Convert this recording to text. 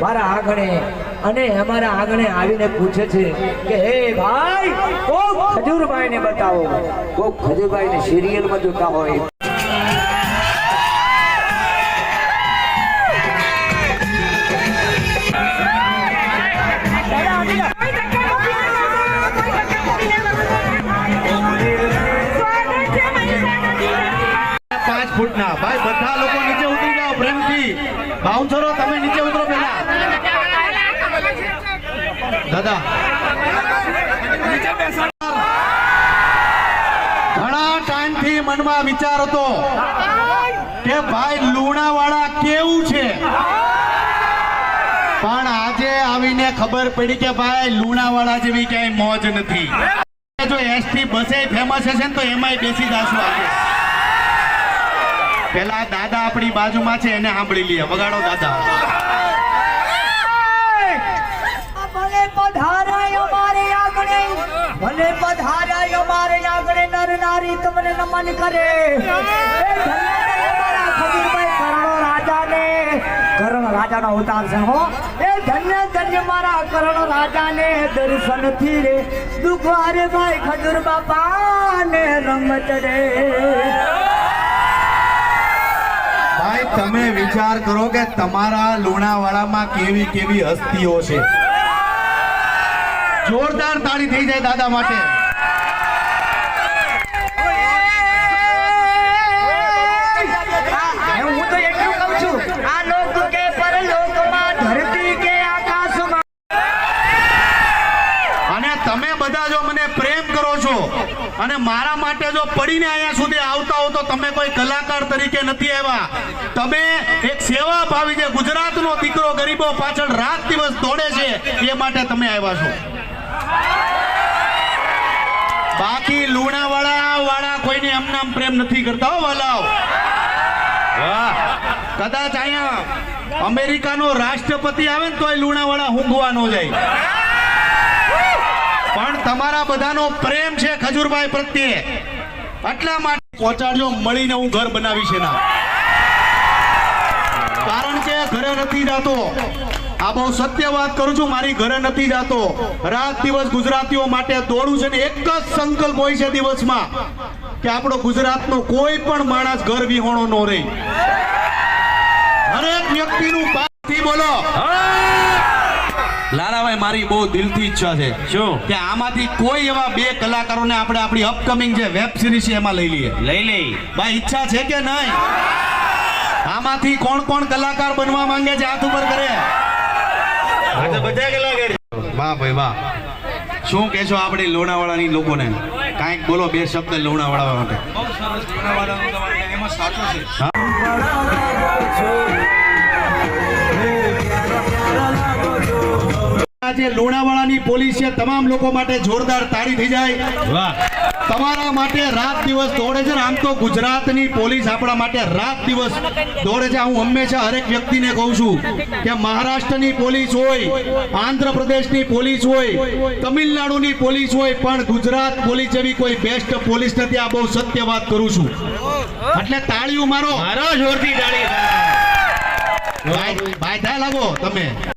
મારા આંગણે અને અમારા આંગણે આવીને પૂછે છે કે, હે ભાઈ, કોક ખજૂરભાઈ ને બતાવો. કોક ખજૂરભાઈ ને હોય. પાંચ ફૂટના. ભાઈ, બધા લોકો નીચે ઉતરી જાઓ, પ્રેમથી. બાઉન્સરો, તમે નીચે ઉતરો પેલા દાદા. ઘણા ટાઈમથી મનમાં વિચાર હતો કે ભાઈ, લુણાવાડા કેવું છે? પણ આજે આવીને ખબર પડી કે ભાઈ, લુણાવાડા જેવી ક્યાંય મોજ નથી. જો એસટી બસે ફેમસ હશે ને તો એમાંય બેસી જશું આજે પેલા દાદા આપણી બાજુમાં છે, એને સાંભળી લઈએ. વગાડો દાદા. ભલે પધારાય અમારે આગળ ભલે પધારાય અમારે આંગણે, નર તમને નમન કરે. કરણો કરણ રાજાનો અવતાર છે, હો. એ ધન્ય ધન્ય મારા કરણ રાજાને દર્શનથી રે. દુખવારે ભાઈ ભાઈ બાપા ને રમત રે. તમે વિચાર કરો કે તમારા લુણાવાડામાં કેવી કેવી હસ્તીઓ છે? જોરદાર તાળી થઈ જાય દાદા માટે હું તો એટલું કહું છું આ લોક કે પરલોકમાં ધરતી કે આકાશમાં અને તમે બધા જો મને પ્રેમ કરો છો અને મારા માટે જો પડીને અહીંયા સુધી આવતા હો તો તમે કોઈ કલાકાર તરીકે નથી આવ્યા. તમે એક સેવા ભાવી છે ગુજરાતનો દીકરો ગરીબો પાછળ રાત દિવસ દોડે છે, એ માટે તમે આવ્યા છો. બાકી લુણાવાળા વાળા કોઈને એમના પ્રેમ નથી કરતા હો, વાલાઓ. વાહ. કદાચ અહીંયા અમેરિકાનો રાષ્ટ્રપતિ આવે ને તોય લુણાવાળા ઊંઘવા ન જાય. પણ તમારા બધાનો પ્રેમ છે ખજૂરભાઈ પ્રત્યે. એટલા માટે પહોંચાડજો, મળીને હું ઘર બનાવીશ એના. કારણ કે ઘરે નથી જાતો. આ બહુ સત્ય વાત કરું છું, મારી ઘરે નથી જાતો. રાત દિવસ ગુજરાતીઓ માટે દોડું છે ને એક જ સંકલ્પ હોય છે દિવસમાં, કે આપણો ગુજરાતનો કોઈ પણ માણસ ઘર વિહોણો ન રહે. હરેક વ્યક્તિનું બાપથી બોલો. લાલાભાઈ મારી બહુ દિલથી ઈચ્છા છે. શું? કે આમાંથી કોઈ એવા બે કલાકારોને આપણે આપણી અપકમિંગ જે વેબ સિરીઝ છે એમાં લઈ લઈએ. લઈ લઈ. ભાઈ ઈચ્છા છે કે નહીં? આમાંથી કોણ કોણ કલાકાર બનવા માંગે છે હાથ ઉપર કરે? આ તો બધા કલાકાર વાહ ભાઈ વાહ. શું કહેશો આપણે લોણાવાળાની લોકોને? કાંઈક બોલો બે શબ્દ લોણાવાળા માટે. આ જે લોણાવાળાની પોલીસ છે તમામ લોકો માટે જોરદાર તાળી થઈ જાય. વાહ. તમારા માટે રાત દિવસ દોડે છે આમ તો ગુજરાતની પોલીસ આપણા માટે રાત દિવસ દોડે છે. હું હંમેશા હરેક વ્યક્તિને કહું છું કે મહારાષ્ટ્રની પોલીસ હોય આંધ્રપ્રદેશની પોલીસ હોય તમિલનાડુની પોલીસ હોય પણ ગુજરાત પોલીસ જેવી કોઈ બેસ્ટ પોલીસ નથી. આ બહુ સત્ય વાત કરું છું. એટલે તાળીઓ મારો. મારો જોરથી તાળી. ભાઈ થાય લાગો તમે.